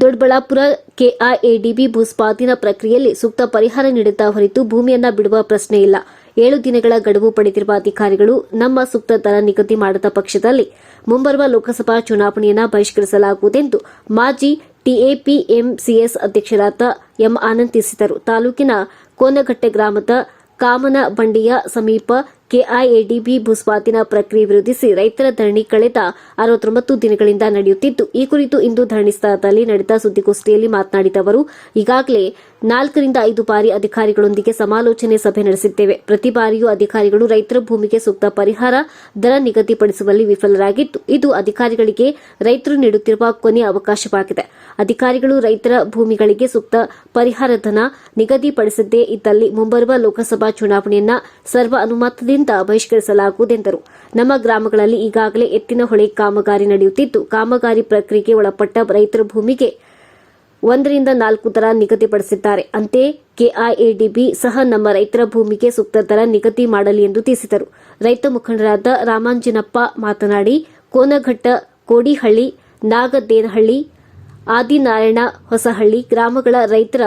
Doddaballapura KIADB ಭೂಸ್ವಾಧೀನ ಪ್ರಕ್ರಿಯೆಯಲ್ಲಿ ಸೂಕ್ತ ಪರಿಹಾರ ನೀಡುತ್ತಾ ಹೊರತು ಭೂಮಿಯನ್ನ ಬಿಡುವ ಪ್ರಶ್ನೆ ಇಲ್ಲ. ಏಳು ದಿನಗಳ ಗಡುವು ಪಡೆದಿರುವ ಅಧಿಕಾರಿಗಳು ನಮ್ಮ ಸೂಕ್ತ ದರ ನಿಗದಿ ಮಾಡದ ಪಕ್ಷದಲ್ಲಿ ಮುಂಬರುವ ಲೋಕಸಭಾ ಚುನಾವಣೆಯನ್ನು ಬಹಿಷ್ಕರಿಸಲಾಗುವುದೆಂದು ಮಾಜಿ ಟಿಎಪಿಎಂಸಿಎಸ್ ಅಧ್ಯಕ್ಷರಾದ ಎಂ ಆನಂದ್ ತಿಳಿಸಿದರು. ತಾಲೂಕಿನ ಕೋನಘಟ್ಟೆ ಗ್ರಾಮದ ಕಾಮನ ಬಂಡಿಯ ಸಮೀಪ ಕೆಐಎಡಿಬಿ ಭೂಸ್ವಾಧೀನ ಪ್ರಕ್ರಿಯೆ ವಿರೋಧಿಸಿ ರೈತರ ಧರಣಿ ಕಳೆದ ಅರವತ್ತೊಂಬತ್ತು ದಿನಗಳಿಂದ ನಡೆಯುತ್ತಿದ್ದು, ಈ ಕುರಿತು ಇಂದು ಧರಣಿ ಸ್ಥಳದಲ್ಲಿ ನಡೆದ ಸುದ್ದಿಗೋಷ್ಠಿಯಲ್ಲಿ ಮಾತನಾಡಿದ ಅವರು, ಈಗಾಗಲೇ ನಾಲ್ಕರಿಂದ ಐದು ಬಾರಿ ಅಧಿಕಾರಿಗಳೊಂದಿಗೆ ಸಮಾಲೋಚನೆ ಸಭೆ ನಡೆಸಿದ್ದೇವೆ. ಪ್ರತಿ ಬಾರಿಯೂ ಅಧಿಕಾರಿಗಳು ರೈತರ ಭೂಮಿಗೆ ಸೂಕ್ತ ಪರಿಹಾರ, ದರ ನಿಗದಿಪಡಿಸುವಲ್ಲಿ ವಿಫಲರಾಗಿದ್ದು, ಇದು ಅಧಿಕಾರಿಗಳಿಗೆ ರೈತರು ನೀಡುತ್ತಿರುವ ಕೊನೆಯ ಅವಕಾಶವಾಗಿದೆ. ಅಧಿಕಾರಿಗಳು ರೈತರ ಭೂಮಿಗಳಿಗೆ ಸೂಕ್ತ ಪರಿಹಾರ, ಧನ ನಿಗದಿಪಡಿಸದೇ ಇದ್ದಲ್ಲಿ ಮುಂಬರುವ ಲೋಕಸಭಾ ಚುನಾವಣೆಯನ್ನ ಸರ್ವ ಅನುಮತದಿಂದ ಬಹಿಷ್ಕರಿಸಲಾಗುವುದೆಂದರು ನಮ್ಮ ಗ್ರಾಮಗಳಲ್ಲಿ ಈಗಾಗಲೇ ಎತ್ತಿನ ಹೊಳೆ ಕಾಮಗಾರಿ ನಡೆಯುತ್ತಿದ್ದು, ಕಾಮಗಾರಿ ಪ್ರಕ್ರಿಯೆಗೆ ಒಳಪಟ್ಟ ರೈತರ ಭೂಮಿಗೆ ಒಂದರಿಂದ ನಾಲ್ಕು ದರ ನಿಗದಿಪಡಿಸಿದ್ದಾರೆ ಅಂತೆ, ಕೆಐಎಡಿಬಿ ಸಹ ನಮ್ಮ ರೈತರ ಭೂಮಿಗೆ ಸೂಕ್ತ ದರ ನಿಗದಿ ಮಾಡಲಿ ಎಂದು ತಿಳಿಸಿದರು. ರೈತ ಮುಖಂಡರಾದ ರಾಮಾಂಜನಪ್ಪ ಮಾತನಾಡಿ, ಕೋನಘಟ್ಟ, ಕೋಡಿಹಳ್ಳಿ, ನಾಗದೇನಹಳ್ಳಿ, ಆದಿನಾರಾಯಣ ಹೊಸಹಳ್ಳಿ ಗ್ರಾಮಗಳ ರೈತರ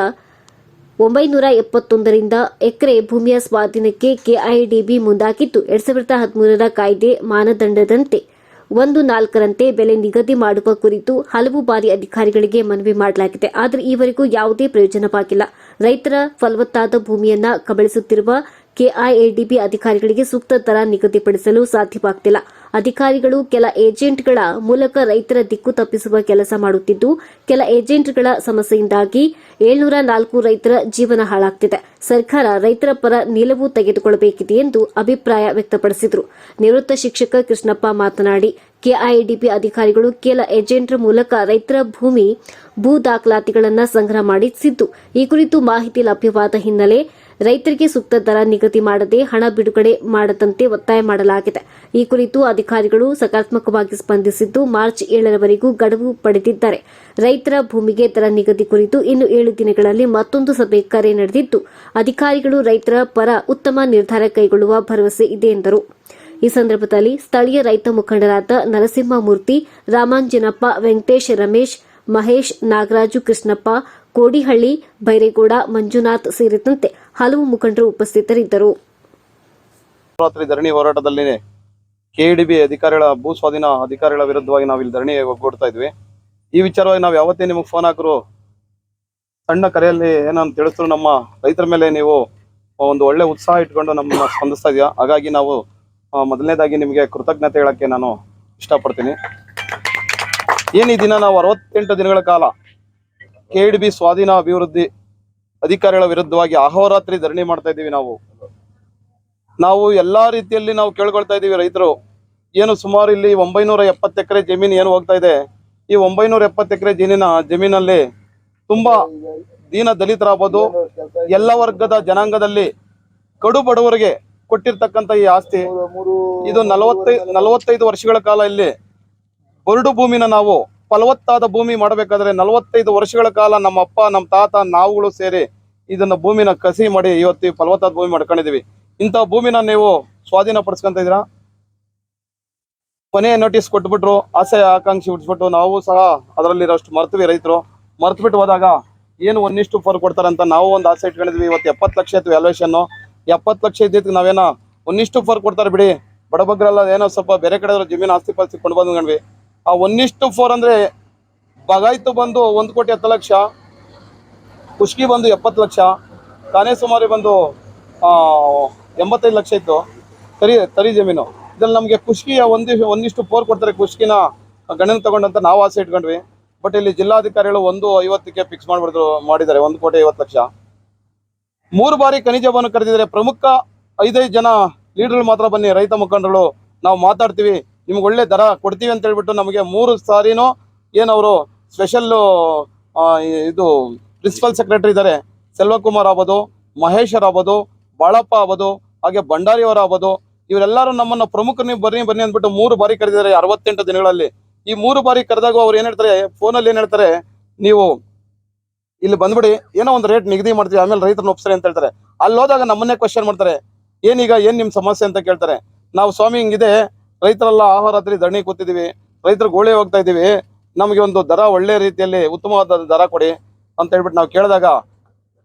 ಒಂಬೈನೂರ ಎಪ್ಪತ್ತೊಂದರಿಂದ ಎಕರೆ ಭೂಮಿಯ ಸ್ವಾಧೀನಕ್ಕೆ ಕೆಐಡಿಬಿ ಮುಂದಾಗಿದ್ದು ಎರಡ್ ಸಾವಿರದ ಹದಿಮೂರರ ಕಾಯ್ದೆ ಮಾನದಂಡದಂತೆ ಒಂದು ನಾಲ್ಕರಂತೆ ಬೆಲೆ ನಿಗದಿ ಮಾಡುವ ಕುರಿತು ಹಲವು ಬಾರಿ ಅಧಿಕಾರಿಗಳಿಗೆ ಮನವಿ ಮಾಡಲಾಗಿದೆ. ಆದರೆ ಈವರೆಗೂ ಯಾವುದೇ ಪ್ರಯೋಜನವಾಗಿಲ್ಲ. ರೈತರ ಫಲವತ್ತಾದ ಭೂಮಿಯನ್ನ ಕಬಳಿಸುತ್ತಿರುವ ಕೆಐಎಡಿಬಿ ಅಧಿಕಾರಿಗಳಿಗೆ ಸೂಕ್ತ ದರ ನಿಗದಿಪಡಿಸಲು ಸಾಧ್ಯವಾಗ್ತಿಲ್ಲ. ಅಧಿಕಾರಿಗಳು ಕೆಲ ಏಜೆಂಟ್ಗಳ ಮೂಲಕ ರೈತರ ದಿಕ್ಕು ತಪ್ಪಿಸುವ ಕೆಲಸ ಮಾಡುತ್ತಿದ್ದು, ಕೆಲ ಏಜೆಂಟ್ಗಳ ಸಮಸ್ಯೆಯಿಂದಾಗಿ ಏಳ್ನೂರ ನಾಲ್ಕು ರೈತರ ಜೀವನ ಹಾಳಾಗ್ತಿದೆ. ಸರ್ಕಾರ ರೈತರ ಪರ ನಿಲುವು ತೆಗೆದುಕೊಳ್ಳಬೇಕಿದೆ ಎಂದು ಅಭಿಪ್ರಾಯ ವ್ಯಕ್ತಪಡಿಸಿದರು. ನಿವೃತ್ತ ಶಿಕ್ಷಕ ಕೃಷ್ಣಪ್ಪ ಮಾತನಾಡಿ, ಕೆಐಡಿಪಿ ಅಧಿಕಾರಿಗಳು ಕೆಲ ಏಜೆಂಟ್ರ ಮೂಲಕ ರೈತರ ಭೂಮಿ, ಭೂ ದಾಖಲಾತಿಗಳನ್ನು ಸಂಗ್ರಹ ಮಾಡಿಸಿದ್ದು, ಈ ಕುರಿತು ಮಾಹಿತಿ ಲಭ್ಯವಾದ ಹಿನ್ನೆಲೆ ರೈತರಿಗೆ ಸೂಕ್ತ ದರ ನಿಗದಿ ಮಾಡದೆ ಹಣ ಬಿಡುಗಡೆ ಮಾಡದಂತೆ ಒತ್ತಾಯ ಮಾಡಲಾಗಿದೆ. ಈ ಕುರಿತು ಅಧಿಕಾರಿಗಳು ಸಕಾರಾತ್ಮಕವಾಗಿ ಸ್ಪಂದಿಸಿದ್ದು ಮಾರ್ಚ್ ಏಳರವರೆಗೂ ಗಡುವು ಪಡೆದಿದ್ದಾರೆ. ರೈತರ ಭೂಮಿಗೆ ದರ ನಿಗದಿ ಕುರಿತು ಇನ್ನು ಏಳು ದಿನಗಳಲ್ಲಿ ಮತ್ತೊಂದು ಸಭೆ ಕರೆ ನಡೆದಿದ್ದು, ಅಧಿಕಾರಿಗಳು ರೈತರ ಪರ ಉತ್ತಮ ನಿರ್ಧಾರ ಕೈಗೊಳ್ಳುವ ಭರವಸೆ ಇದೆ ಎಂದರು. ಈ ಸಂದರ್ಭದಲ್ಲಿ ಸ್ಥಳೀಯ ರೈತ ಮುಖಂಡರಾದ ನರಸಿಂಹಮೂರ್ತಿ, ರಾಮಾಂಜನಪ್ಪ, ವೆಂಕಟೇಶ್ ರಮೇಶ್ ಮಹೇಶ್, ನಾಗರಾಜು, ಕೃಷ್ಣಪ್ಪ, ಕೋಡಿಹಳ್ಳಿ, ಬೈರೇಗೌಡ, ಮಂಜುನಾಥ್ ಸೇರಿದಂತೆ ಹಲವು ಮುಖಂಡರು ಉಪಸ್ಥಿತರಿದ್ದರು. ಧರಣಿ ಹೋರಾಟದಲ್ಲಿ ಕೆಡಿಬಿ ಅಧಿಕಾರಿಗಳ ಭೂ ಸ್ವಾಧೀನ ಅಧಿಕಾರಿಗಳ ವಿರುದ್ಧವಾಗಿ ನಾವು ಇಲ್ಲಿ ಧರಣಿ ಒಗ್ಗೂಡ್ತಾ ಇದ್ವಿ. ಈ ವಿಚಾರವಾಗಿ ನಾವು ಯಾವತ್ತೇ ನಿಮಗೆ ಫೋನ್ ಹಾಕರು ಸಣ್ಣ ಕರೆಯಲ್ಲಿ ಏನಂತ ತಿಳಿಸಿದ್ರು ನಮ್ಮ ರೈತರ ಮೇಲೆ ನೀವು ಒಂದು ಒಳ್ಳೆ ಉತ್ಸಾಹ ಇಟ್ಕೊಂಡು ನಮ್ಮ ಸ್ಪಂದಿಸ್ತಾ ಇದೆಯಾ. ಹಾಗಾಗಿ ನಾವು ಮೊದಲನೇದಾಗಿ ನಿಮಗೆ ಕೃತಜ್ಞತೆ ಹೇಳಕ್ಕೆ ನಾನು ಇಷ್ಟಪಡ್ತೀನಿ. ಏನು ಈ ದಿನ ನಾವು ಅರವತ್ತೆಂಟು ದಿನಗಳ ಕಾಲ ಕೆ ಬಿ ಸ್ವಾಧೀನ ಅಭಿವೃದ್ಧಿ ಅಧಿಕಾರಿಗಳ ವಿರುದ್ಧವಾಗಿ ಅಹೋರಾತ್ರಿ ಧರಣಿ ಮಾಡ್ತಾ ಇದ್ದೀವಿ ನಾವು. ನಾವು ಎಲ್ಲಾ ರೀತಿಯಲ್ಲಿ ನಾವು ಕೇಳ್ಕೊಳ್ತಾ ಇದ್ದೀವಿ ರೈತರು. ಏನು ಸುಮಾರು ಇಲ್ಲಿ ಒಂಬೈನೂರ ಎಪ್ಪತ್ತು ಎಕರೆ ಜಮೀನು ಏನು ಹೋಗ್ತಾ ಇದೆ? ಈ ಒಂಬೈನೂರ ಎಪ್ಪತ್ತು ಎಕರೆ ಜಮೀನಿನ, ಜಮೀನಲ್ಲಿ ತುಂಬಾ ದೀನ ದಲಿತರಾಗ್ಬೋದು. ಎಲ್ಲ ವರ್ಗದ ಜನಾಂಗದಲ್ಲಿ ಕಡು ಬಡವರಿಗೆ ಕೊಟ್ಟಿರ್ತಕ್ಕಂಥ ಈ ಆಸ್ತಿ. ಇದು ನಲವತ್ತೈ, ನಲವತ್ತೈದು ವರ್ಷಗಳ ಕಾಲ ಇಲ್ಲಿ ಬರಡು ಭೂಮಿನ ನಾವು ಫಲವತ್ತಾದ ಭೂಮಿ ಮಾಡಬೇಕಾದ್ರೆ ನಲವತ್ತೈದು ವರ್ಷಗಳ ಕಾಲ ನಮ್ಮ ಅಪ್ಪ, ನಮ್ಮ ತಾತ, ನಾವುಗಳು ಸೇರಿ ಇದನ್ನ ಭೂಮಿನ ಕಸಿ ಮಾಡಿ ಇವತ್ತು ಫಲವತ್ತಾದ ಭೂಮಿ ಮಾಡ್ಕೊಂಡಿದೀವಿ ಇಂಥ ಭೂಮಿನ ನೀವು ಸ್ವಾಧೀನ ಪಡಿಸ್ಕೊಂತ ಇದೀರಾ ಕೊನೆಯ ನೋಟಿಸ್ ಕೊಟ್ಬಿಟ್ರು, ಆಸೆ, ಆಕಾಂಕ್ಷಿ ಹುಟ್ಟಿಸ್ಬಿಟ್ಟು ನಾವು ಸಹ ಅದರಲ್ಲಿರೋಷ್ಟು ಮರ್ತವಿ ರೈತರು. ಮರ್ತ್ಬಿಟ್ಟು ಹೋದಾಗ ಏನು ಒಂದಿಷ್ಟು ಫೋರ್ ಕೊಡ್ತಾರಂತ ನಾವು ಒಂದು ಆಸೆ ಇಟ್ಕೊಂಡಿದ್ವಿ ಇವತ್ತು ಎಪ್ಪತ್ತು ಲಕ್ಷ ಇತ್ತು ವ್ಯಾಲ್ಯೂಷನ್ ಎಪ್ಪತ್ತು ಲಕ್ಷ ಇದ್ದಿದ್ದು ನಾವೇನೋ ಒಂದಿಷ್ಟು ಫೋರ್ ಕೊಡ್ತಾರೆ ಬಿಡಿ. ಬಡಬಗ್ರೆಲ್ಲ ಏನೋ ಸ್ವಲ್ಪ ಬೇರೆ ಕಡೆ ಜಮೀನು ಆಸ್ತಿ ಪಾಸ್ತಿ ಕೊಂಡು ಬಂದ್ಕೊಂಡ್ವಿ ಆ ಒಂದಿಷ್ಟು ಫೋರ್ ಅಂದ್ರೆ ಬಗಾಯ್ತು ಬಂದು ಒಂದು ಕೋಟಿ ಹತ್ತು ಲಕ್ಷ, ಖುಷ್ಕಿ ಬಂದು ಎಪ್ಪತ್ತು ಲಕ್ಷ, ತಾನೇ ಸುಮಾರಿ ಬಂದು ಎಂಬತ್ತೈದು ಲಕ್ಷ ಇತ್ತು. ತರಿ ತರಿ ಜಮೀನು. ಇದ್ರಲ್ಲಿ ನಮಗೆ ಕುಷ್ಕಿಯ ಒಂದಿಷ್ಟು ಒಂದಿಷ್ಟು ಫೋರ್ ಕೊಡ್ತಾರೆ ಖುಷ್ಕಿನ ಗಣನ ತಗೊಂಡಂತ ನಾವು ಆಸೆ ಇಟ್ಕೊಂಡ್ವಿ. ಬಟ್ ಇಲ್ಲಿ ಜಿಲ್ಲಾಧಿಕಾರಿಗಳು ಒಂದು ಐವತ್ತಕ್ಕೆ ಫಿಕ್ಸ್ ಮಾಡಿಬಿಡಿದ್ರು, ಮಾಡಿದ್ದಾರೆ, ಒಂದು ಕೋಟಿ ಐವತ್ತು ಲಕ್ಷ. ಮೂರು ಬಾರಿ ಖನಿಜವನ್ನು ಕರೆದಿದ್ದಾರೆ ಪ್ರಮುಖ ಐದೈದು ಜನ ಲೀಡರ್ಗಳು ಮಾತ್ರ ಬನ್ನಿ, ರೈತ ಮುಖಂಡರು ನಾವು ಮಾತಾಡ್ತೀವಿ. ನಿಮ್ಗೆ ಒಳ್ಳೆ ದರ ಕೊಡ್ತೀವಿ ಅಂತ ಹೇಳ್ಬಿಟ್ಟು ನಮಗೆ ಮೂರು ಸಾರಿನೂ ಏನವರು ಸ್ಪೆಷಲ್ ಇದು ಪ್ರಿನ್ಸಿಪಲ್ ಸೆಕ್ರೆಟರಿ ಇದ್ದಾರೆ. ಸೆಲ್ವಕುಮಾರ್ ಆಗ್ಬೋದು ಮಹೇಶರ್ ಆಗ್ಬೋದು, ಬಾಳಪ್ಪ ಆಗ್ಬೋದು, ಹಾಗೆ ಭಂಡಾರಿ ಅವರು ಆಗ್ಬೋದು. ಇವರೆಲ್ಲರೂ ನಮ್ಮನ್ನು ಪ್ರಮುಖ ನೀವು ಬನ್ನಿ ಬನ್ನಿ ಅಂದ್ಬಿಟ್ಟು ಮೂರು ಬಾರಿ ಕರೆದಿದ್ದಾರೆ ಅರವತ್ತೆಂಟು ದಿನಗಳಲ್ಲಿ. ಈ ಮೂರು ಬಾರಿ ಕರೆದಾಗ ಅವ್ರು ಏನು ಹೇಳ್ತಾರೆ ಫೋನಲ್ಲಿ ಏನು ಹೇಳ್ತಾರೆ, ನೀವು ಇಲ್ಲಿ ಬಂದ್ಬಿಡಿ, ಏನೋ ಒಂದು ರೇಟ್ ನಿಗದಿ ಮಾಡ್ತೀವಿ, ಆಮೇಲೆ ರೈತರನ್ನ ಒಪ್ಸರಿ ಅಂತ ಹೇಳ್ತಾರೆ. ಅಲ್ಲಿ ಹೋದಾಗ ನಮ್ಮನ್ನೇ ಕ್ವಶನ್ ಮಾಡ್ತಾರೆ, ಏನೀಗ, ಏನು ನಿಮ್ಮ ಸಮಸ್ಯೆ? ಅಂತ ಕೇಳ್ತಾರೆ. ನಾವು ಸ್ವಾಮಿ ಹಿಂಗಿದೆ ರೈತರೆಲ್ಲ ಆಹಾರಾತ್ರಿ ಧರಣಿ ಕೂತಿದ್ದೀವಿ, ರೈತರು ಗೋಳೆ ಹೋಗ್ತಾ ಇದ್ದೀವಿ, ನಮಗೆ ಒಂದು ದರ ಒಳ್ಳೆ ರೀತಿಯಲ್ಲಿ ಉತ್ತಮವಾದ ದರ ಕೊಡಿ ಅಂತ ಹೇಳ್ಬಿಟ್ಟು ನಾವು ಕೇಳಿದಾಗ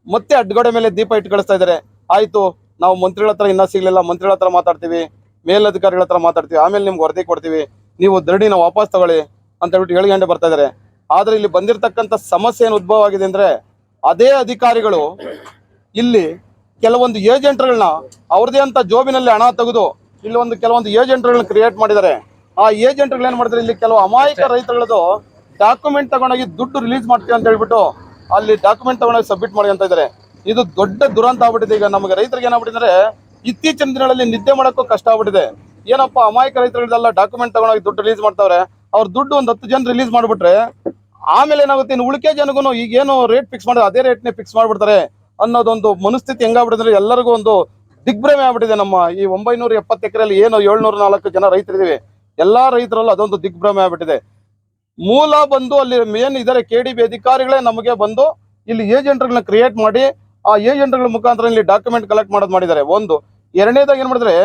ಮತ್ತೆ ಅಡ್ಗಡೆ ಮೇಲೆ ದೀಪ ಇಟ್ಟು ಕಳಿಸ್ತಾ ಇದ್ದಾರೆ. ಆಯ್ತು, ನಾವು ಮಂತ್ರಿಗಳ ಹತ್ರ ಇನ್ನೂ ಸಿಗ್ಲಿಲ್ಲ, ಮಂತ್ರಿಗಳ ಹತ್ರ ಮಾತಾಡ್ತೀವಿ, ಮೇಲಧಿಕಾರಿಗಳ ಹತ್ರ ಮಾತಾಡ್ತೀವಿ, ಆಮೇಲೆ ನಿಮ್ಗೆ ವರದಿ ಕೊಡ್ತೀವಿ, ನೀವು ದರಡಿನ ವಾಪಸ್ ತಗೊಳ್ಳಿ ಅಂತ ಹೇಳ್ಬಿಟ್ಟು ಗಂಟೆ ಬರ್ತಾ ಇದ್ದಾರೆ. ಆದ್ರೆ ಇಲ್ಲಿ ಬಂದಿರತಕ್ಕಂತ ಸಮಸ್ಯೆ ಏನು ಉದ್ಭವ ಆಗಿದೆ ಅಂದ್ರೆ ಅದೇ ಅಧಿಕಾರಿಗಳು ಇಲ್ಲಿ ಕೆಲವೊಂದು ಏಜೆಂಟ್ಗಳನ್ನ ಅವ್ರದೇ ಅಂತ ಜೋಬಿನಲ್ಲಿ ಹಣ ತೆಗೆದು ಇಲ್ಲಿ ಒಂದು ಕೆಲವೊಂದು ಏಜೆಂಟ್ಗಳನ್ನ ಕ್ರಿಯೇಟ್ ಮಾಡಿದ್ದಾರೆ. ಆ ಏಜೆಂಟ್ಗಳು ಏನ್ ಮಾಡಿದ್ರೆ ಇಲ್ಲಿ ಕೆಲವು ಅಮಾಯಕ ರೈತರದ್ದು ಡಾಕ್ಯುಮೆಂಟ್ ತಗೊಂಡೋಗಿ ದುಡ್ಡು ರಿಲೀಸ್ ಮಾಡ್ತೀವಿ ಅಂತ ಹೇಳ್ಬಿಟ್ಟು ಅಲ್ಲಿ ಡಾಕ್ಯುಮೆಂಟ್ ತಗೊಂಡೋಗಿ ಸಬ್ಮಿಟ್ ಮಾಡಿ ಅಂತ ಇದ್ದಾರೆ. ಇದು ದೊಡ್ಡ ದುರಂತ ಆಗ್ಬಿಟ್ಟಿದೆ. ಈಗ ನಮಗೆ ರೈತರಿಗೆ ಏನಾಗ್ಬಿಟ್ಟಿದ್ರೆ ಇತ್ತೀಚಿನ ದಿನಗಳಲ್ಲಿ ನಿದ್ದೆ ಮಾಡೋಕ್ಕೂ ಕಷ್ಟ ಆಗ್ಬಿಟ್ಟಿದೆ. ಏನಪ್ಪ ಅಮಾಯಕ ರೈತರುಗಳೆಲ್ಲ ಡಾಕ್ಯುಮೆಂಟ್ ತಗೊಂಡೋಗಿ ದುಡ್ಡು ರಿಲೀಸ್ ಮಾಡ್ತಾವ್ರೆ? ಅವ್ರ ದುಡ್ಡು ಒಂದು ಹತ್ತು ಜನ ರಿಲೀಸ್ ಮಾಡ್ಬಿಟ್ರೆ ಆಮೇಲೆ ಏನಾಗುತ್ತೆ? ಇನ್ನು ಉಳಿಕೆ ಜನಗೂ ಈಗೇನು ರೇಟ್ ಫಿಕ್ಸ್ ಮಾಡಿದ್ರೆ ಅದೇ ರೇಟ್ನೇ ಫಿಕ್ಸ್ ಮಾಡ್ಬಿಡ್ತಾರೆ ಅನ್ನೋದೊಂದು ಮನಸ್ಥಿತಿ ಹೆಂಗಾಗ್ಬಿಟ್ಟಿದ್ರೆ ಎಲ್ಲರಿಗೂ ಒಂದು ದಿಗ್ಭ್ರಮೆ ಆಗ್ಬಿಟ್ಟಿದೆ ನಮ್ಮ ಈ ಒಂಬೈನೂರ ಎಪ್ಪತ್ತು ಎಕರೆಯಲ್ಲಿ ಏನು ಏಳ್ನೂರ ನಾಲ್ಕು ಜನ ರೈತರಿದ್ದೀವಿ. ಎಲ್ಲಾ ರೈತರಲ್ಲೂ ಅದೊಂದು ದಿಗ್ಭ್ರಮೆ ಆಗ್ಬಿಟ್ಟಿದೆ. ಮೂಲ ಬಂದು ಅಲ್ಲಿ ಮೇನ್ ಇದಾರೆ ಕೆ ಡಿ ಬಿ ಅಧಿಕಾರಿಗಳೇ ನಮಗೆ ಬಂದು ಇಲ್ಲಿ ಏಜೆಂಟ್ಗಳನ್ನ ಕ್ರಿಯೇಟ್ ಮಾಡಿ, ಆ ಏಜೆಂಟ್ಗಳ ಮುಖಾಂತರ ಇಲ್ಲಿ ಡಾಕ್ಯುಮೆಂಟ್ ಕಲೆಕ್ಟ್ ಮಾಡೋದು ಮಾಡಿದ್ದಾರೆ. ಒಂದು, ಎರಡನೇದಾಗಿ ಏನ್ ಮಾಡಿದ್ರೆ,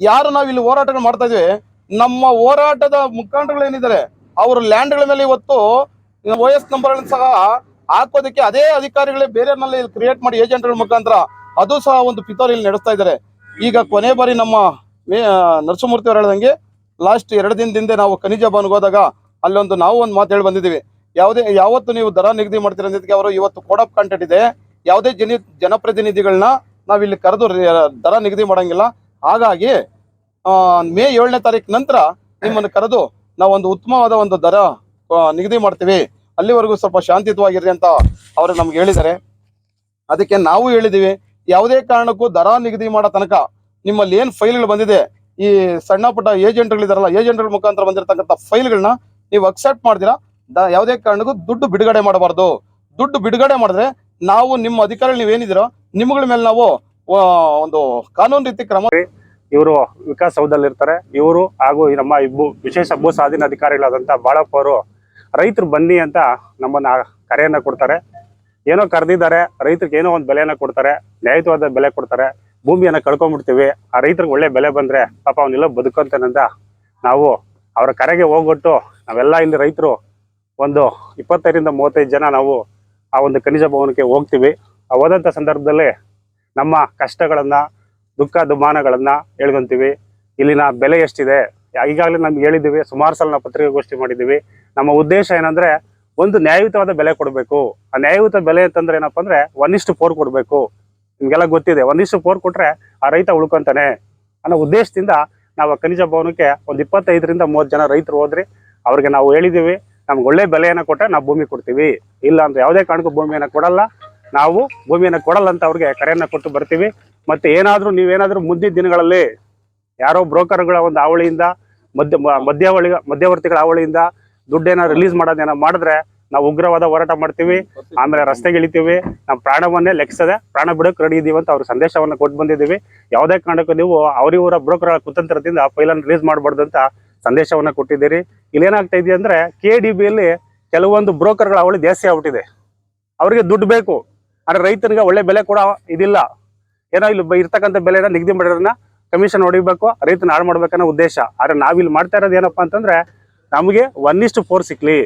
ಯಾರು ನಾವು ಇಲ್ಲಿ ಹೋರಾಟಗಳು ಮಾಡ್ತಾ ಇದೀವಿ ನಮ್ಮ ಹೋರಾಟದ ಮುಖಂಡಗಳು ಏನಿದ್ದಾರೆ ಅವ್ರ ಲ್ಯಾಂಡ್ಗಳ ಮೇಲೆ ಇವತ್ತು ಓ ಎಸ್ ನಂಬರ್ಗಳನ್ನ ಸಹ ಹಾಕೋದಕ್ಕೆ ಅದೇ ಅಧಿಕಾರಿಗಳೇ ಬೇರೆ ಕ್ರಿಯೇಟ್ ಮಾಡಿ ಏಜೆಂಟ್ಗಳ ಮುಖಾಂತರ ಅದು ಸಹ ಒಂದು ಪಿತೂರಿಯಲ್ಲಿ ನಡೆಸ್ತಾ ಇದ್ದಾರೆ. ಈಗ ಕೊನೆ ಬಾರಿ ನಮ್ಮ ಮೇ ನರಸಿಂಹಮೂರ್ತಿ ಅವರು ಹೇಳ್ದಂಗೆ ಲಾಸ್ಟ್ ಎರಡು ದಿನದಿಂದ ನಾವು ಖನಿಜ ಭವನ್ಗೆ ಹೋದಾಗ ಅಲ್ಲೊಂದು ನಾವು ಒಂದು ಮಾತು ಹೇಳಿ ಬಂದಿದ್ದೀವಿ. ಯಾವುದೇ, ಯಾವತ್ತು ನೀವು ದರ ನಿಗದಿ ಮಾಡ್ತೀರ ಅವರು ಇವತ್ತು ಕೋಡ್ ಆಫ್ ಕಾಂಟ್ಯಾಕ್ಟ್ ಇದೆ. ಯಾವುದೇ ಜನ, ಜನಪ್ರತಿನಿಧಿಗಳನ್ನ ನಾವಿಲ್ಲಿ ಕರೆದು ದರ ನಿಗದಿ ಮಾಡೋಂಗಿಲ್ಲ. ಹಾಗಾಗಿ ಮೇ ಏಳನೇ ತಾರೀಕು ನಂತರ ನಿಮ್ಮನ್ನು ಕರೆದು ನಾವೊಂದು ಉತ್ತಮವಾದ ಒಂದು ದರ ನಿಗದಿ ಮಾಡ್ತೀವಿ. ಅಲ್ಲಿವರೆಗೂ ಸ್ವಲ್ಪ ಶಾಂತಿಯುತವಾಗಿರ್ರಿ ಅಂತ ಅವರು ನಮ್ಗೆ ಹೇಳಿದ್ದಾರೆ. ಅದಕ್ಕೆ ನಾವು ಹೇಳಿದೀವಿ ಯಾವುದೇ ಕಾರಣಕ್ಕೂ ದರ ನಿಗದಿ ಮಾಡೋ ತನಕ ನಿಮ್ಮಲ್ಲಿ ಏನ್ ಫೈಲ್ಗಳು ಬಂದಿದೆ, ಈ ಸಣ್ಣ ಪುಟ್ಟ ಏಜೆಂಟ್ಗಳಿದಾರಲ್ಲ, ಏಜೆಂಟ್ಗಳ ಮುಖಾಂತರ ಬಂದಿರತಕ್ಕಂಥ ಫೈಲ್ಗಳನ್ನ ನೀವು ಅಕ್ಸೆಪ್ಟ್ ಮಾಡ್ತೀರಾ ಯಾವುದೇ ಕಾರಣಕ್ಕೂ ದುಡ್ಡು ಬಿಡುಗಡೆ ಮಾಡಬಾರ್ದು. ದುಡ್ಡು ಬಿಡುಗಡೆ ಮಾಡಿದ್ರೆ ನಾವು ನಿಮ್ಮ ಅಧಿಕಾರಿಗಳು ನೀವೇನಿದ್ದೀರೋ ನಿಮ್ಗಳ ಮೇಲೆ ನಾವು ಒಂದು ಕಾನೂನು ರೀತಿ ಕ್ರಮ ಇವರು ವಿಕಾಸಸೌಧದಲ್ಲಿ ಇರ್ತಾರೆ. ಇವರು ಹಾಗೂ ನಮ್ಮ ಇಬ್ಬು ವಿಶೇಷ ಭೂ ಸ್ವಾಧೀನ ಅಧಿಕಾರಿಗಳಾದಂಥ ಬಾಳಪ್ಪ ಅವರು, ರೈತರು ಬನ್ನಿ ಅಂತ ನಮ್ಮನ್ನ ಕರೆಯನ್ನ ಕೊಡ್ತಾರೆ. ಏನೋ ಕರೆದಿದ್ದಾರೆ, ರೈತರಿಗೆ ಏನೋ ಒಂದು ಬೆಲೆಯನ್ನ ಕೊಡ್ತಾರೆ, ನ್ಯಾಯಯುತವಾದ ಬೆಲೆ ಕೊಡ್ತಾರೆ, ಭೂಮಿಯನ್ನ ಕಳ್ಕೊಂಡ್ಬಿಡ್ತೀವಿ ಆ ರೈತರಿಗೆ ಒಳ್ಳೆ ಬೆಲೆ ಬಂದ್ರೆ ಪಾಪ ಅವನ್ನೆಲ್ಲ ಬದುಕಂತನಂತ ನಾವು ಅವರ ಕರೆಗೆ ಹೋಗ್ಬಿಟ್ಟು ನಾವೆಲ್ಲ ಇಲ್ಲಿ ರೈತರು ಒಂದು ಇಪ್ಪತ್ತೈದರಿಂದ ಮೂವತ್ತೈದು ಜನ ನಾವು ಆ ಒಂದು ಖನಿಜ ಭವನಕ್ಕೆ ಹೋಗ್ತೀವಿ. ಹೋದಂಥ ಸಂದರ್ಭದಲ್ಲಿ ನಮ್ಮ ಕಷ್ಟಗಳನ್ನು, ದುಃಖ ದುಮಾನಗಳನ್ನು ಹೇಳ್ಕೊಂತೀವಿ. ಇಲ್ಲಿನ ಬೆಲೆ ಎಷ್ಟಿದೆ? ಈಗಾಗಲೇ ನಮ್ಗೆ ಹೇಳಿದ್ದೀವಿ, ಸುಮಾರು ಸಲ ನಾವು ಪತ್ರಿಕಾಗೋಷ್ಠಿ ಮಾಡಿದ್ದೀವಿ. ನಮ್ಮ ಉದ್ದೇಶ ಏನಂದ್ರೆ ಒಂದು ನ್ಯಾಯಯುತವಾದ ಬೆಲೆ ಕೊಡಬೇಕು. ಆ ನ್ಯಾಯಯುತ ಬೆಲೆ ಅಂತಂದ್ರೆ ಏನಪ್ಪಾ ಅಂದ್ರೆ ಒನ್ ಫೋರ್ ಕೊಡಬೇಕು. ನಿಮ್ಗೆಲ್ಲ ಗೊತ್ತಿದೆ ಒನ್ ಇಷ್ಟು ಫೋರ್ ಕೊಟ್ರೆ ಆ ರೈತ ಉಳ್ಕೊಂತಾನೆ. ಅನ್ನೋ ಉದ್ದೇಶದಿಂದ ನಾವು ಖನಿಜ ಭವನಕ್ಕೆ ಒಂದು ಇಪ್ಪತ್ತೈದರಿಂದ ಮೂವತ್ತು ಜನ ರೈತರು ಹೋದ್ರಿ ಅವ್ರಿಗೆ ನಾವು ಹೇಳಿದ್ದೀವಿ ನಮ್ಗೆ ಒಳ್ಳೆ ಬೆಲೆಯನ್ನ ಕೊಟ್ಟರೆ ನಾವು ಭೂಮಿ ಕೊಡ್ತೀವಿ. ಇಲ್ಲ ಅಂದ್ರೆ ಯಾವುದೇ ಕಾರಣಕ್ಕೂ ಭೂಮಿಯನ್ನ ಕೊಡಲ್ಲ. ನಾವು ಭೂಮಿಯನ್ನ ಕೊಡಲ್ಲ ಅಂತ ಅವ್ರಿಗೆ ಕರೆಯನ್ನ ಕೊಟ್ಟು ಬರ್ತೀವಿ. ಮತ್ತೆ ಏನಾದರೂ ನೀವೇನಾದರೂ ಮುಂದಿನ ದಿನಗಳಲ್ಲಿ ಯಾರೋ ಬ್ರೋಕರ್ಗಳ ಒಂದು ಹಾವಳಿಯಿಂದ, ಮಧ್ಯ ಮಧ್ಯವಳಿ ಮಧ್ಯವರ್ತಿಗಳ ಹಾವಳಿಯಿಂದ ದುಡ್ಡೇನ ರಿಲೀಸ್ ಮಾಡೋದೇನೋ ಮಾಡಿದ್ರೆ ನಾವು ಉಗ್ರವಾದ ಹೋರಾಟ ಮಾಡ್ತೀವಿ, ಆಮೇಲೆ ರಸ್ತೆಗೆ ಇಳಿತೀವಿ, ನಮ್ಮ ಪ್ರಾಣವನ್ನೇ ಲೆಕ್ಕಿಸದೆ ಪ್ರಾಣ ಬಿಡೋಕೆ ರೆಡಿ ಇದೀವಿ ಅಂತ ಅವ್ರ ಸಂದೇಶವನ್ನು ಕೊಟ್ಟು ಬಂದಿದ್ದೀವಿ. ಯಾವುದೇ ಕಾರಣಕ್ಕೂ ನೀವು ಅವರಿವರ ಬ್ರೋಕರ್ ಕುತಂತ್ರದಿಂದ ಫೈಲನ್ನು ರಿಲೀಸ್ ಮಾಡಬಾರ್ದು ಅಂತ ಸಂದೇಶವನ್ನ ಕೊಟ್ಟಿದ್ದೀರಿ. ಇಲ್ಲಿ ಏನಾಗ್ತಾ ಅಂದರೆ ಕೆ ಡಿ ಬಿಯಲ್ಲಿ ಕೆಲವೊಂದು ಬ್ರೋಕರ್ಗಳ ಅವಳಿ ಜಾಸ್ತಿ ಆಗ್ಬಿಟ್ಟಿದೆ. ಅವರಿಗೆ ದುಡ್ಡು ಬೇಕು, ಆದರೆ ರೈತನಿಗೆ ಒಳ್ಳೆ ಬೆಲೆ ಕೂಡ ಇದಿಲ್ಲ. ಏನೋ ಇಲ್ಲಿ ಇರ್ತಕ್ಕಂಥ ಬೆಲೆನ ನಿಗದಿ ಮಾಡಿರೋದನ್ನ ಕಮಿಷನ್ ಹೊಡಿಬೇಕು, ರೈತನ ಹಾಳು ಮಾಡ್ಬೇಕನ್ನೋ ಉದ್ದೇಶ. ಆದರೆ ನಾವಿಲ್ಲಿ ಮಾಡ್ತಾ ಇರೋದು ಏನಪ್ಪಾ ಅಂತಂದ್ರೆ ನಮಗೆ ಒನ್ ಇಷ್ಟು ಫೋರ್ ಸಿಕ್ಲಿ.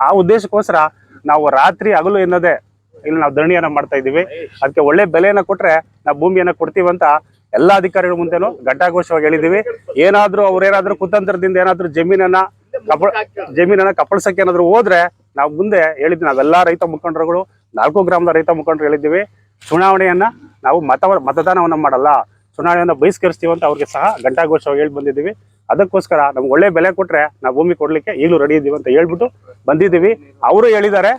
ಆ ಉದ್ದೇಶಕ್ಕೋಸ್ಕರ ನಾವು ರಾತ್ರಿ ಹಗಲು ಎನ್ನೋದೇ ಇಲ್ಲಿ ನಾವು ಧರಣಿಯನ್ನ ಮಾಡ್ತಾ ಇದೀವಿ ಅದಕ್ಕೆ ಒಳ್ಳೆ ಬೆಲೆಯನ್ನ ಕೊಟ್ರೆ ನಾವು ಭೂಮಿಯನ್ನ ಕೊಡ್ತೀವಂತ ಎಲ್ಲಾ ಅಧಿಕಾರಿಗಳ ಮುಂದೆನೂ ಘಟ್ಟಾಘೋಷವಾಗಿ ಹೇಳಿದೀವಿ ಏನಾದ್ರೂ ಅವ್ರೇನಾದ್ರೂ ಕುತಂತ್ರದಿಂದ ಏನಾದ್ರೂ ಜಮೀನನ್ನ ಕಪ ಜಮೀನನ್ನ ಕಪಳ್ಸಕ್ಕೆ ಏನಾದ್ರು ಹೋದ್ರೆ ನಾವು ಮುಂದೆ ಹೇಳಿದ್ವಿ. ನಾವೆಲ್ಲಾ ರೈತ ಮುಖಂಡರುಗಳು ನಾಲ್ಕು ಗ್ರಾಮದ ರೈತ ಮುಖಂಡರು ಹೇಳಿದ್ದೀವಿ. ಚುನಾವಣೆಯನ್ನ ನಾವು ಮತ ಮತದಾನವನ್ನ ಮಾಡಲ್ಲ. ಚುನಾವಣೆಯನ್ನ ಬಹಿಷ್ಕರಿಸ್ತೀವಿ ಅಂತ ಅವ್ರಿಗೆ ಸಹ ಘಂಟಾಘೋಷವಾಗಿ ಹೇಳಿ ಬಂದಿದ್ದೀವಿ. ಅದಕ್ಕೋಸ್ಕರ ನಮ್ಗೆ ಒಳ್ಳೆ ಬೆಲೆ ಕೊಟ್ರೆ ನಾವು ಭೂಮಿ ಕೊಡ್ಲಿಕ್ಕೆ ಈಗಲೂ ರೆಡಿ ಇದೀವಿ ಅಂತ ಹೇಳ್ಬಿಟ್ಟು ಬಂದಿದ್ದೀವಿ. ಅವರು ಹೇಳಿದ್ದಾರೆ,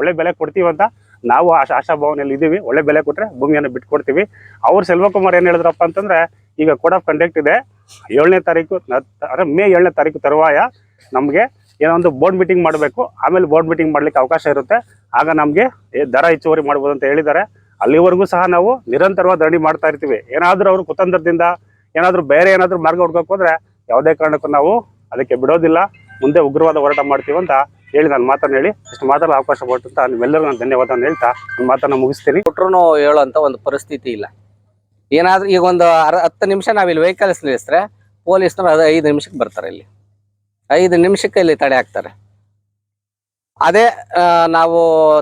ಒಳ್ಳೆ ಬೆಲೆ ಕೊಡ್ತೀವಂತ ನಾವು ಆಶಾ ಆಶಾಭಾವನೆಯಲ್ಲಿ ಇದ್ದೀವಿ ಒಳ್ಳೆ ಬೆಲೆ ಕೊಟ್ಟರೆ ಭೂಮಿಯನ್ನು ಬಿಟ್ಕೊಡ್ತೀವಿ. ಅವ್ರು ಸೆಲ್ವಕುಮಾರ್ ಏನು ಹೇಳಿದ್ರಪ್ಪ ಅಂತಂದರೆ, ಈಗ ಕೋಡ್ ಆಫ್ ಕಂಡಕ್ಟ್ ಇದೆ. ಏಳನೇ ತಾರೀಕು ಅಂದ್ರೆ ಮೇ ಏಳನೇ ತಾರೀಕು ತರುವಾಯ ನಮಗೆ ಏನೋ ಒಂದು ಬೋರ್ಡ್ ಮೀಟಿಂಗ್ ಮಾಡಬೇಕು. ಆಮೇಲೆ ಬೋರ್ಡ್ ಮೀಟಿಂಗ್ ಮಾಡಲಿಕ್ಕೆ ಅವಕಾಶ ಇರುತ್ತೆ. ಆಗ ನಮಗೆ ದರ ಹೆಚ್ಚುವರಿ ಮಾಡ್ಬೋದು ಅಂತ ಹೇಳಿದ್ದಾರೆ. ಅಲ್ಲಿವರೆಗೂ ಸಹ ನಾವು ನಿರಂತರವಾಗಿ ಧರಣಿ ಮಾಡ್ತಾ ಇರ್ತೀವಿ. ಏನಾದರೂ ಅವರು ಕುತಂತ್ರದಿಂದ ಏನಾದರೂ ಬೇರೆ ಏನಾದರೂ ಮಾರ್ಗ ಹುಡ್ಕೋಕೆ ಹೋದ್ರೆ ಯಾವುದೇ ಕಾರಣಕ್ಕೂ ನಾವು ಅದಕ್ಕೆ ಬಿಡೋದಿಲ್ಲ. ಮುಂದೆ ಉಗ್ರವಾದ ಹೋರಾಟ ಮಾಡ್ತೀವಿ ಅಂತ ಹೇಳಿ ನಾನು ಮಾತನ್ನ ಹೇಳಿ. ಇಷ್ಟು ಮಾತಾಡಲು ಅವಕಾಶ ಕೊಟ್ಟಂತ ನಿಮ್ಮೆಲ್ಲರಿಗೂ ನಾನು ಧನ್ಯವಾದ ಹೇಳ್ತಾ ನಿಮ್ಮ ಮಾತನ್ನ ಮುಗಿಸ್ತೀನಿ. ಕೊಟ್ಟರು ಹೇಳೋಂತ ಒಂದು ಪರಿಸ್ಥಿತಿ ಇಲ್ಲ. ಏನಾದ್ರೂ ಈಗ ಒಂದು ಅರ ಹತ್ತು ನಿಮಿಷ ನಾವಿಲ್ಲಿ ವೆಹಿಕಲ್ಸ್ ನಿಲ್ಲಿಸಿದ್ರೆ ಪೊಲೀಸ್ನವ್ರು ಅದು ಐದು ನಿಮಿಷಕ್ಕೆ ಬರ್ತಾರೆ ಇಲ್ಲಿ. ಐದು ನಿಮಿಷಕ್ಕೆ ಇಲ್ಲಿ ತಡೆ ಹಾಕ್ತಾರೆ. ಅದೇ ನಾವು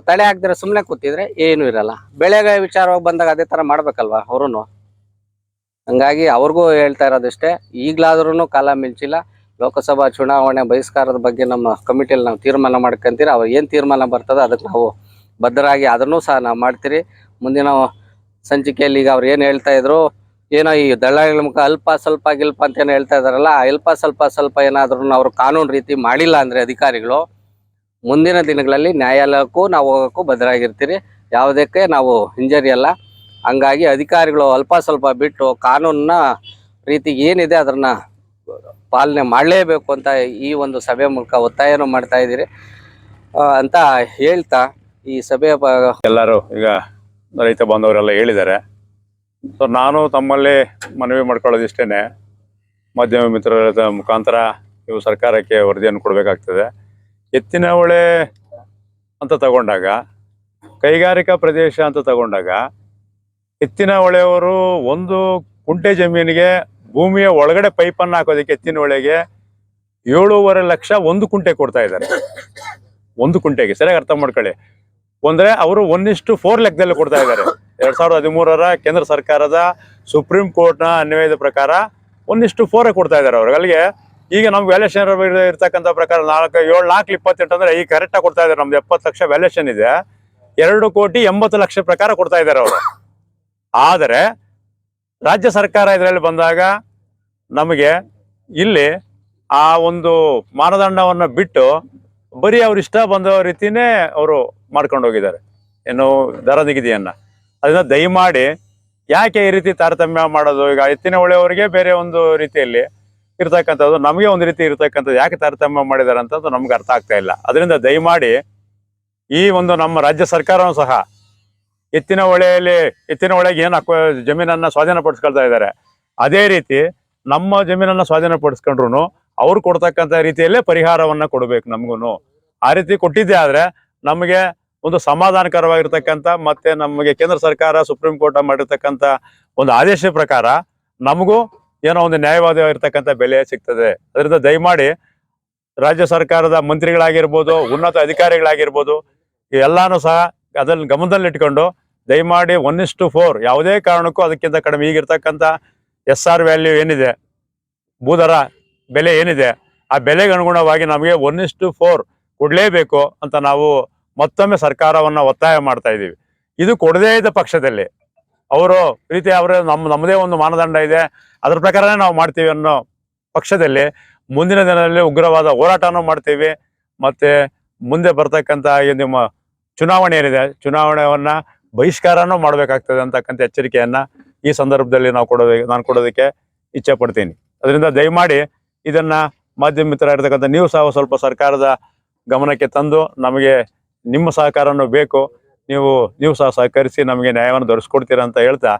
ತಡೆ ಹಾಕಿದ್ರೆ ಸುಮ್ಮನೆ ಕೂತಿದ್ರೆ ಏನು ಇರಲ್ಲ. ಬೆಳೆಗಳ ವಿಚಾರವಾಗಿ ಬಂದಾಗ ಅದೇ ತರ ಮಾಡ್ಬೇಕಲ್ವಾ ಅವ್ರು ಹಂಗಾಗಿ ಅವ್ರಿಗೂ ಹೇಳ್ತಾ ಇರೋದಿಷ್ಟೇ ಈಗಲಾದ್ರೂ ಕಾಲ ಮಿಂಚಿಲ್ಲ ಲೋಕಸಭಾ ಚುನಾವಣೆ ಬಹಿಷ್ಕಾರದ ಬಗ್ಗೆ ನಮ್ಮ ಕಮಿಟಿಯಲ್ಲಿ ನಾವು ತೀರ್ಮಾನ ಮಾಡ್ಕೊಂತೀರಿ, ಅವ್ರು ಏನು ತೀರ್ಮಾನ ಬರ್ತದೆ ಅದಕ್ಕೆ ನಾವು ಬದ್ಧರಾಗಿ ಅದನ್ನು ಸಹ ನಾವು ಮಾಡ್ತೀರಿ. ಮುಂದಿನ ಸಂಚಿಕೆಯಲ್ಲಿ ಈಗ ಅವ್ರು ಏನು ಹೇಳ್ತಾ ಇದ್ರು, ಏನೋ ಈ ದಳ್ಳಾಳಿಗಳ ಮುಖ ಅಲ್ಪ ಸ್ವಲ್ಪ ಗಿಲ್ಪ ಅಂತ ಏನು ಹೇಳ್ತಾ ಇದಾರಲ್ಲ ಅಲ್ಪ ಸ್ವಲ್ಪ ಸ್ವಲ್ಪ ಏನಾದ್ರೂ ಅವರು ಕಾನೂನು ರೀತಿ ಮಾಡಿಲ್ಲ ಅಂದ್ರೆ ಅಧಿಕಾರಿಗಳು, ಮುಂದಿನ ದಿನಗಳಲ್ಲಿ ನ್ಯಾಯಾಲಯಕ್ಕೂ ನಾವು ಹೋಗೋಕ್ಕೂ ಬದ್ಧರಾಗಿರ್ತೀರಿ. ಯಾವುದಕ್ಕೆ ನಾವು ಹಿಂಜರಿಯಲ್ಲ. ಹಂಗಾಗಿ ಅಧಿಕಾರಿಗಳು ಅಲ್ಪ ಸ್ವಲ್ಪ ಬಿಟ್ಟು ಕಾನೂನನ್ನ ರೀತಿ ಏನಿದೆ ಅದನ್ನ ಪಾಲನೆ ಮಾಡಲೇಬೇಕು ಅಂತ ಈ ಒಂದು ಸಭೆ ಮೂಲಕ ಒತ್ತಾಯನೂ ಮಾಡ್ತಾ ಇದ್ದೀರಿ. ಅಂತ ಹೇಳ್ತಾ ಈ ಸಭೆಯ ಎಲ್ಲರೂ ಈಗ ರೈತ ಬಾಂಧವರೆಲ್ಲ ಹೇಳಿದ್ದಾರೆ. ಸೊ ನಾನು ತಮ್ಮಲ್ಲಿ ಮನವಿ ಮಾಡ್ಕೊಳ್ಳೋದಿಷ್ಟೇ ಮಾಧ್ಯಮ ಮಿತ್ರರ ಮುಖಾಂತರ ಇವು ಸರ್ಕಾರಕ್ಕೆ ವರದಿಯನ್ನು ಕೊಡಬೇಕಾಗ್ತದೆ. ಎತ್ತಿನ ಹೊಳೆ ಅಂತ ತಗೊಂಡಾಗ, ಕೈಗಾರಿಕಾ ಪ್ರದೇಶ ಅಂತ ತಗೊಂಡಾಗ ಎತ್ತಿನ ಹೊಳೆಯವರು ಒಂದು ಕುಂಟೆ ಜಮೀನಿಗೆ ಭೂಮಿಯ ಒಳಗಡೆ ಪೈಪನ್ನು ಹಾಕೋದಕ್ಕೆ ಎತ್ತಿನ ಹೊಳೆಗೆ ಏಳೂವರೆ ಲಕ್ಷ ಒಂದು ಕುಂಟೆ ಕೊಡ್ತಾ ಇದ್ದಾರೆ. ಒಂದು ಕುಂಟೆಗೆ. ಸರಿಯಾಗಿ ಅರ್ಥ ಮಾಡ್ಕೊಳ್ಳಿ. ಅಂದ್ರೆ ಅವರು ಒನ್ ಇಷ್ಟು ಫೋರ್ ಲೆಕ್ಕದಲ್ಲಿ ಕೊಡ್ತಾ ಇದ್ದಾರೆ. ಎರಡ್ ಸಾವಿರದ ಹದಿಮೂರರ ಕೇಂದ್ರ ಸರ್ಕಾರದ ಸುಪ್ರೀಂ ಕೋರ್ಟ್ನ ಅನ್ವಯದ ಪ್ರಕಾರ ಒಂದಿಷ್ಟು ಫೋರ್ ಕೊಡ್ತಾ ಇದ್ದಾರೆ ಅವ್ರಿಗೆ ಅಲ್ಲಿಗೆ ಈಗ ನಮ್ಗೆ ವ್ಯಾಲ್ಯೂಷನ್ ಇರ್ತಕ್ಕಂಥ ಪ್ರಕಾರ ನಾಲ್ಕು, ಏಳು ನಾಲ್ಕು ಇಪ್ಪತ್ತೆಂಟು ಅಂದ್ರೆ ಈಗ ಕರೆಕ್ಟಾಗಿ ಕೊಡ್ತಾ ಇದ್ದಾರೆ. ನಮ್ದು ಎಪ್ಪತ್ತು ಲಕ್ಷ ವ್ಯಾಲ್ಯೂಷನ್ ಇದೆ. ಎರಡು ಕೋಟಿ ಎಂಬತ್ತು ಲಕ್ಷ ಪ್ರಕಾರ ಕೊಡ್ತಾ ಇದ್ದಾರೆ ಅವರು. ಆದರೆ ರಾಜ್ಯ ಸರ್ಕಾರ ಇದರಲ್ಲಿ ಬಂದಾಗ ನಮಗೆ ಇಲ್ಲಿ ಆ ಒಂದು ಮಾನದಂಡವನ್ನು ಬಿಟ್ಟು ಬರೀ ಅವ್ರ ಇಷ್ಟ ಬಂದ ರೀತಿನೇ ಅವರು ಮಾಡ್ಕೊಂಡು ಹೋಗಿದ್ದಾರೆ. ಏನು ದರ ನಿಗದಿಯನ್ನ. ಅದನ್ನ ದಯಮಾಡಿ ಯಾಕೆ ಈ ರೀತಿ ತಾರತಮ್ಯ ಮಾಡೋದು? ಈಗ ಎತ್ತಿನ ಹೊಳೆಯವರಿಗೆ ಬೇರೆ ಒಂದು ರೀತಿಯಲ್ಲಿ ಇರ್ತಕ್ಕಂಥದ್ದು, ನಮಗೆ ಒಂದು ರೀತಿ ಇರ್ತಕ್ಕಂಥದ್ದು ಯಾಕೆ ತಾರತಮ್ಯ ಮಾಡಿದ್ದಾರೆ ಅಂತಂದು ನಮ್ಗೆ ಅರ್ಥ ಆಗ್ತಾ ಇಲ್ಲ. ಅದರಿಂದ ದಯಮಾಡಿ ಈ ಒಂದು ನಮ್ಮ ರಾಜ್ಯ ಸರ್ಕಾರವೂ ಸಹ ಎತ್ತಿನ ಹೊಳೆಯಲ್ಲಿ, ಎತ್ತಿನ ಹೊಳೆಗೆ ಏನು ಹಾಕೋ, ಜಮೀನನ್ನ ಸ್ವಾಧೀನಪಡಿಸ್ಕೊಳ್ತಾ ಇದ್ದಾರೆ ಅದೇ ರೀತಿ ನಮ್ಮ ಜಮೀನನ್ನ ಸ್ವಾಧೀನಪಡಿಸ್ಕೊಂಡ್ರು ಅವ್ರು ಕೊಡ್ತಕ್ಕಂಥ ರೀತಿಯಲ್ಲೇ ಪರಿಹಾರವನ್ನ ಕೊಡಬೇಕು ನಮಗೂ ಆ ರೀತಿ ಕೊಟ್ಟಿದ್ದೆ ಆದ್ರೆ ನಮಗೆ ಒಂದು ಸಮಾಧಾನಕರವಾಗಿರ್ತಕ್ಕಂಥ ಮತ್ತೆ ನಮಗೆ ಕೇಂದ್ರ ಸರ್ಕಾರ, ಸುಪ್ರೀಂ ಕೋರ್ಟ್ ಮಾಡಿರ್ತಕ್ಕಂಥ ಒಂದು ಆದೇಶ ಪ್ರಕಾರ ನಮಗೂ ಏನೋ ಒಂದು ನ್ಯಾಯವಾದವಾಗಿರ್ತಕ್ಕಂಥ ಬೆಲೆ ಸಿಗ್ತದೆ. ಅದರಿಂದ ದಯಮಾಡಿ ರಾಜ್ಯ ಸರ್ಕಾರದ ಮಂತ್ರಿಗಳಾಗಿರ್ಬೋದು, ಉನ್ನತ ಅಧಿಕಾರಿಗಳಾಗಿರ್ಬೋದು, ಎಲ್ಲಾನು ಸಹ ಅದನ್ನು ಗಮನದಲ್ಲಿಟ್ಕೊಂಡು ದಯಮಾಡಿ ಒನ್ ಇಸ್ ಟು ಫೋರ್ ಯಾವುದೇ ಕಾರಣಕ್ಕೂ ಅದಕ್ಕಿಂತ ಕಡಿಮೆ. ಈಗಿರ್ತಕ್ಕಂಥ ಎಸ್ ಆರ್ ವ್ಯಾಲ್ಯೂ ಏನಿದೆ? ಭೂದರ ಬೆಲೆ ಏನಿದೆ? ಆ ಬೆಲೆಗೆ ಅನುಗುಣವಾಗಿ ನಮಗೆ ಒನ್ ಇಸ್ ಟು ಫೋರ್ ಕೊಡಲೇಬೇಕು ಅಂತ ನಾವು ಮತ್ತೊಮ್ಮೆ ಸರ್ಕಾರವನ್ನು ಒತ್ತಾಯ ಮಾಡ್ತಾ ಇದ್ದೀವಿ. ಇದು ಕೊಡದೇ ಇದ್ದ ಪಕ್ಷದಲ್ಲಿ. ಅವರು ರೀತಿ ಅವರ ನಮ್ಮ ನಮ್ಮದೇ ಒಂದು ಮಾನದಂಡ ಇದೆ. ಅದರ ಪ್ರಕಾರನೇ ನಾವು ಮಾಡ್ತೀವಿ ಅನ್ನೋ ಪಕ್ಷದಲ್ಲಿ ಮುಂದಿನ ದಿನದಲ್ಲಿ ಉಗ್ರವಾದ ಹೋರಾಟನೂ ಮಾಡ್ತೀವಿ. ಮತ್ತು ಮುಂದೆ ಬರ್ತಕ್ಕಂಥ ಈ ನಿಮ್ಮ ಚುನಾವಣೆ ಏನಿದೆ? ಚುನಾವಣೆಯನ್ನ ಬಹಿಷ್ಕಾರನೂ ಮಾಡಬೇಕಾಗ್ತದೆ ಅಂತಕ್ಕಂಥ ಎಚ್ಚರಿಕೆಯನ್ನ ಈ ಸಂದರ್ಭದಲ್ಲಿ ನಾವು ಕೊಡೋದಕ್ಕೆ ನಾನು ಕೊಡೋದಕ್ಕೆ ಇಚ್ಛೆ ಪಡ್ತೀನಿ. ಅದರಿಂದ ದಯಮಾಡಿ ಇದನ್ನ ಮಾಧ್ಯಮ ಇರ್ತಕ್ಕಂಥ ನೀವು ಸಹ ಸ್ವಲ್ಪ ಸರ್ಕಾರದ ಗಮನಕ್ಕೆ ತಂದು ನಮಗೆ ನಿಮ್ಮ ಸಹಕಾರನೂ ಬೇಕು. ನೀವು ನೀವು ಸಹ ಸಹಕರಿಸಿ ನಮಗೆ ನ್ಯಾಯವನ್ನು ದೊರಕಿಸ್ಕೊಡ್ತೀರಾ ಅಂತ ಹೇಳ್ತಾ